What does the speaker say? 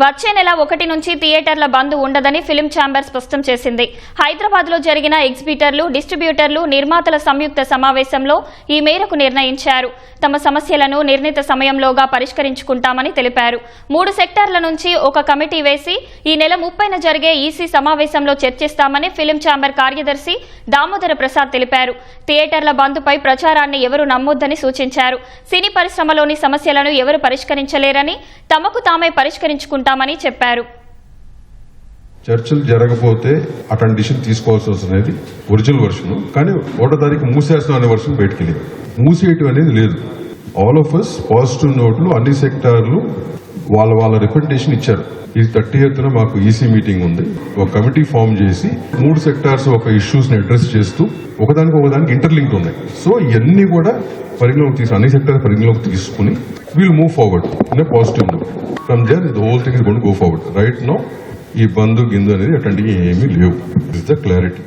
వచ్చే నెల ఒకటి నుంచి థియేటర్ల బంద్ ఉండదని ఫిలిం ఛాంబర్ స్పష్టం చేసింది. హైదరాబాద్లో జరిగిన ఎగ్జిబిటర్లు డిస్ట్రిబ్యూటర్లు నిర్మాతల సంయుక్త సమావేశంలో ఈ మేరకు నిర్ణయించారు. తమ సమస్యలను నిర్ణీత సమయంలోగా పరిష్కరించుకుంటామని తెలిపారు. మూడు సెక్టార్ల నుంచి ఒక కమిటీ వేసి ఈ నెల ముప్పైన జరిగే ఈసీ సమావేశంలో చర్చిస్తామని ఫిలిం ఛాంబర్ కార్యదర్శి దామోదర ప్రసాద్ తెలిపారు. థియేటర్ల బంద్పై ప్రచారాన్ని ఎవరు నమ్మొద్దని సూచించారు. సినీ పరిశ్రమలోని సమస్యలను ఎవరు పరిష్కరించలేరని తమకు తామే పరిష్కరించుకుంటామని చెప్పారు. చర్చలు జరగకపోతే అటువంటి డిసిషన్ తీసుకోవాల్సి వస్తున్నది ఒరిజినల్ వర్షన్. కానీ ఒకటో తారీఖు మూసేస్తాం అనే వర్షన్ బయటికి మూసేయటం అనేది లేదు. ఆల్ ఆఫ్ అస్ పాజిటివ్ నోట్లు అన్ని సెక్టార్లు వాళ్ళ వాళ్ళ రిప్రజెంటేషన్ ఇచ్చారు. ఇది థర్టీ ఎయిత్న మాకు ఈసీ మీటింగ్ ఉంది. ఒక కమిటీ ఫామ్ చేసి మూడు సెక్టార్స్ ఒక ఇష్యూస్ని అడ్రస్ చేస్తూ ఒకదానికి ఒకదానికి ఇంటర్లింక్ ఉన్నాయి. సో ఇవన్నీ కూడా పరిగణలోకి తీసుకుని అన్ని సెక్టార్ పరిగణలోకి తీసుకుని will move forward in positive note from there the whole thing is gone go forward right no ఈ బంధు గిందు అనేది అట్లాంటివి ఏమీ లేవు. Is the clarity